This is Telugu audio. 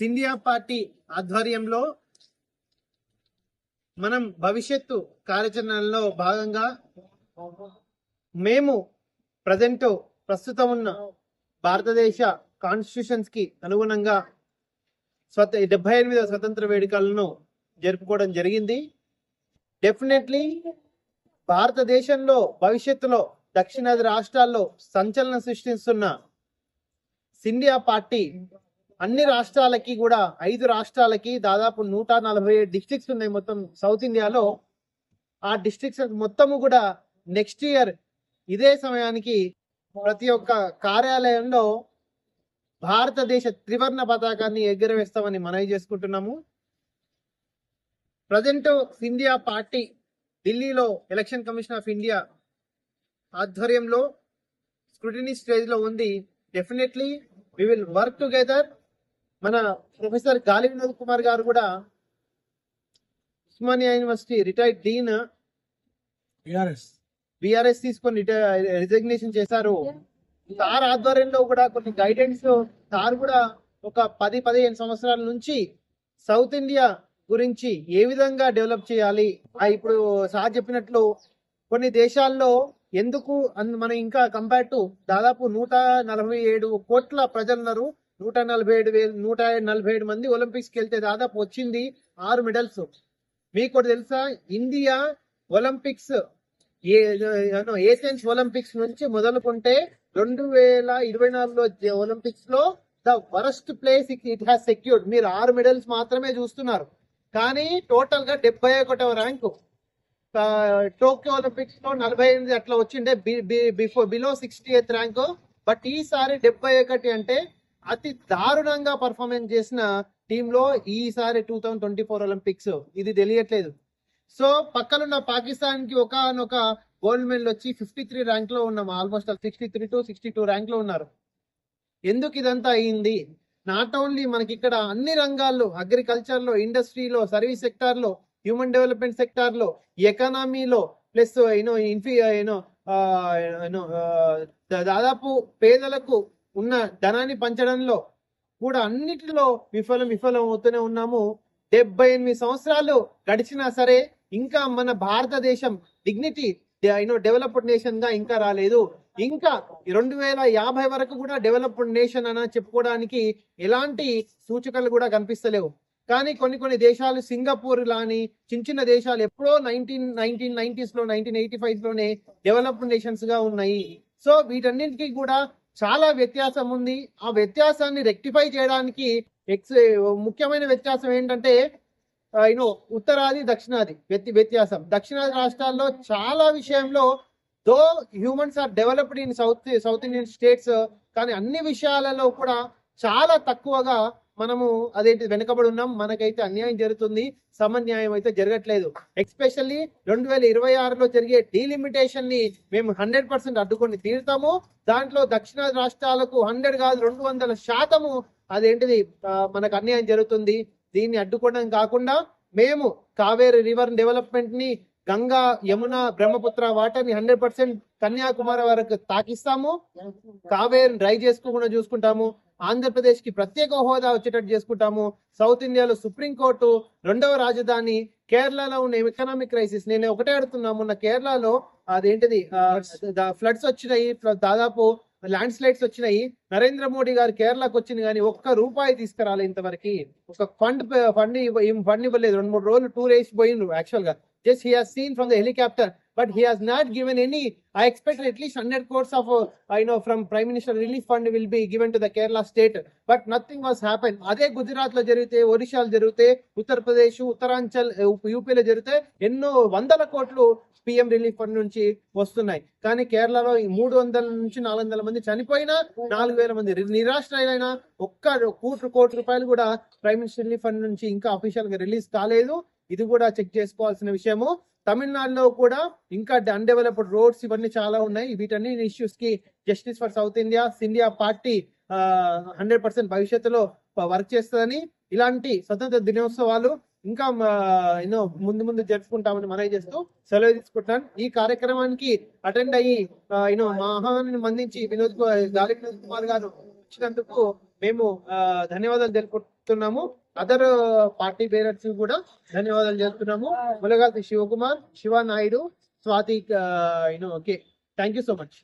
సింధియా పార్టీ ఆధ్వర్యంలో మనం భవిష్యత్తు కార్యాచరణలో భాగంగా మేము ప్రజెంట్ ప్రస్తుతం ఉన్న భారతదేశ కాన్స్టిట్యూషన్స్కి అనుగుణంగా స్వత డెబ్బై ఎనిమిదవ స్వతంత్ర వేడుకలను జరుపుకోవడం జరిగింది. డెఫినెట్లీ భారతదేశంలో భవిష్యత్తులో దక్షిణాది రాష్ట్రాల్లో సంచలనం సృష్టిస్తున్న సిండియా పార్టీ అన్ని రాష్ట్రాలకి కూడా ఐదు రాష్ట్రాలకి దాదాపు నూట నలభై ఏడు డిస్ట్రిక్ట్స్ ఉన్నాయి మొత్తం సౌత్ ఇండియాలో ఆ డిస్ట్రిక్ట్స్ మొత్తము కూడా నెక్స్ట్ ఇయర్ ఇదే సమయానికి ప్రతి ఒక్క కార్యాలయంలో భారతదేశ త్రివర్ణ పతాకాన్ని ఎగురవేస్తామని మనవి చేసుకుంటున్నాము. ప్రజెంట్ ఇండియా పార్టీ ఢిల్లీలో ఎలక్షన్ కమిషన్ ఆఫ్ ఇండియా ఆధ్వర్యంలో స్క్రూటినీ స్టేజ్లో ఉంది. Definitely we will work together మన ప్రొఫెసర్ గాలి వినోద్ కుమార్ గారు కూడా Osmania university retired dean BRS. తీసుకొని రిజగ్నేషన్ చేశారు. సార్ ఆధ్వర్యంలో కూడా కొన్ని గైడెన్స్ సార్ కూడా ఒక పది పదిహేను సంవత్సరాల నుంచి సౌత్ ఇండియా గురించి ఏ విధంగా డెవలప్ చేయాలి? ఇప్పుడు సార్ చెప్పినట్లు కొన్ని దేశాల్లో ఎందుకు మనం ఇంకా కంపేర్ టు దాదాపు నూట నలభై ఏడు కోట్ల ప్రజలున్నారు. నూట నలభై ఏడు వేలు నూట నలభై ఏడు మంది ఒలింపిక్స్కి వెళ్తే దాదాపు వచ్చింది ఆరు మెడల్స్. మీకు కూడా తెలుసా ఇండియా ఒలింపిక్స్ ఏషియన్స్ ఒలింపిక్స్ నుంచి మొదలుకుంటే రెండు వేల ఇరవై నాలుగులో ఒలింపిక్స్లో the worst place it has secured. మీరు ఆరు మెడల్స్ మాత్రమే చూస్తున్నారు. కానీ టోటల్గా డెబ్బై ఒకటవ ర్యాంకు. టోక్యో ఒలింపిక్స్లో నలభై ఎనిమిది అట్లా వచ్చిండే before below sixty eighth rank. But ఈసారి డెబ్బై ఒకటి అంటే అతి దారుణంగా పర్ఫార్మెన్స్ చేసిన టీంలో ఈసారి two thousand twenty four Olympics ఇది తెలియట్లేదు. సో పక్కనున్న పాకిస్తాన్కి ఒకనొక గోల్డ్ మెడల్ వచ్చి ఫిఫ్టీ త్రీ ర్యాంక్లో ఉన్నాం. Almost sixty three to sixty two ర్యాంక్లో ఉన్నారు. ఎందుకు ఇదంతా అయింది? నాట్ ఓన్లీ మనకి ఇక్కడ అన్ని రంగాల్లో అగ్రికల్చర్లో ఇండస్ట్రీలో సర్వీస్ సెక్టార్లో హ్యూమన్ డెవలప్మెంట్ సెక్టార్లో ఎకనామీలో ప్లస్ యూనో ఇన్ఫి యూనో దాదాపు పేదలకు ఉన్న ధనాన్ని పంచడంలో కూడా అన్నిటిలో విఫలం విఫలం అవుతూనే ఉన్నాము. డెబ్బై ఎనిమిది సంవత్సరాలు గడిచినా సరే ఇంకా మన భారతదేశం డిగ్నిటీ యూనో డెవలప్డ్ నేషన్గా ఇంకా రాలేదు. ఇంకా రెండు వేల యాభై వరకు కూడా డెవలప్డ్ నేషన్ అని చెప్పుకోవడానికి ఎలాంటి సూచకలు కూడా కనిపిస్తలేవు. కానీ కొన్ని కొన్ని దేశాలు సింగపూర్ లాని చిన్న చిన్న దేశాలు ఎప్పుడో నైన్టీన్ నైన్టీన్ నైన్టీస్లో నైన్టీన్ ఎయిటీ ఫైవ్లోనే డెవలప్డ్ నేషన్స్గా ఉన్నాయి. సో వీటన్నిటికీ కూడా చాలా వ్యత్యాసం ఉంది. ఆ వ్యత్యాసాన్ని రెక్టిఫై చేయడానికి ఎక్స్ ముఖ్యమైన వ్యత్యాసం ఏంటంటే యూనో ఉత్తరాది దక్షిణాది వ్యత్య వ్యత్యాసం. దక్షిణాది రాష్ట్రాల్లో చాలా విషయంలో though humans are developed in south south Indian states కానీ అన్ని విషయాలలో కూడా చాలా తక్కువగా మనము అదేంటి వెనుకబడి ఉన్నాం మనకైతే అన్యాయం జరుగుతుంది సమన్యాయం అయితే జరగట్లేదు. ఎక్స్పెషల్లీ రెండు వేల ఇరవై ఆరులో జరిగే డీలిమిటేషన్ని మేము హండ్రెడ్ పర్సెంట్ అడ్డుకొని తీరుతాము. దాంట్లో దక్షిణాది రాష్ట్రాలకు హండ్రెడ్ కాదు రెండు వందల శాతము అదేంటిది మనకు అన్యాయం జరుగుతుంది. దీన్ని అడ్డుకోవడం కాకుండా మేము కావేరి రివర్ డెవలప్మెంట్ని గంగా యమున బ్రహ్మపుత్ర వాటర్ని హండ్రెడ్ పర్సెంట్ కన్యాకుమారి వరకు తాకిస్తాము. కావేరిని డ్రై చేసుకోకుండా చూసుకుంటాము. ఆంధ్రప్రదేశ్కి ప్రత్యేక హోదా వచ్చేటట్టు చేసుకుంటాము. సౌత్ ఇండియాలో సుప్రీం కోర్టు రెండవ రాజధాని కేరళలో ఉన్న ఎకనామిక్ క్రైసిస్. నేను ఒకటే అడుగుతున్నా మొన్న కేరళలో అదేంటిది ఫ్లడ్స్ వచ్చినాయి దాదాపు ల్యాండ్ స్లైడ్స్ వచ్చినాయి. నరేంద్ర మోడీ గారు కేరళకు వచ్చింది కానీ ఒక్క రూపాయి తీసుకురాలి ఇంతవరకు. ఒక ఫండ్ ఫండ్ ఫండ్ ఇవ్వలేదు. రెండు మూడు రోజులు టూర్ వేసి పోయిండ్రు యాక్చువల్గా just he has seen from the helicopter. But he has not given any I expect at least hundred course of I know from prime minister relief fund will be given to the Kerala state but nothing was happen అదే గుజరాత్లో జరిగితే ఒరిషాలో జరిగితే ఉత్తరప్రదేశ్ ఉత్తరాంచల్ యూపీలో జరిగితే ఎన్నో వందల కోట్లు పిఎం రిలీఫ్ ఫండ్ నుంచి వస్తున్నాయి. కానీ కేరళలో ఈ మూడు వందల నుంచి నాలుగు వందల మంది చనిపోయినా నాలుగు వేల మంది రి- ఒక్క కోటి కోటి రూపాయలు కూడా ప్రైమ్ మినిస్టర్ రిలీఫ్ ఫండ్ నుంచి ఇంకా అఫీషియల్గా రిలీజ్ కాలేదు. ఇది కూడా చెక్ చేసుకోవాల్సిన విషయము. తమిళనాడులో కూడా ఇంకా అన్డెవలప్డ్ రోడ్స్ ఇవన్నీ చాలా ఉన్నాయి. వీటన్ని ఇష్యూస్కి justice for south India India party hundred percent భవిష్యత్తులో వర్క్ చేస్తుందని ఇలాంటి స్వతంత్ర దినోత్సవాలు ఇంకా ఎన్నో ముందు ముందు జరుపుకుంటామని మనవి చేస్తూ సెలవు తీసుకుంటాను ఈ కార్యక్రమానికి అటెండ్ అయ్యి యూనో మా మందించి వినోద్ గాలి వినోద్ కుమార్ గారు ఇచ్చినందుకు మేము ధన్యవాదాలు తెలుపుకుంటున్నాం. చెప్తున్నాము అదర్ పార్టీ బేరర్స్ కూడా ధన్యవాదాలు చేస్తున్నాము. ములగాల్సి Shivakumar Shiva Naidu Swati you know okay thank you so much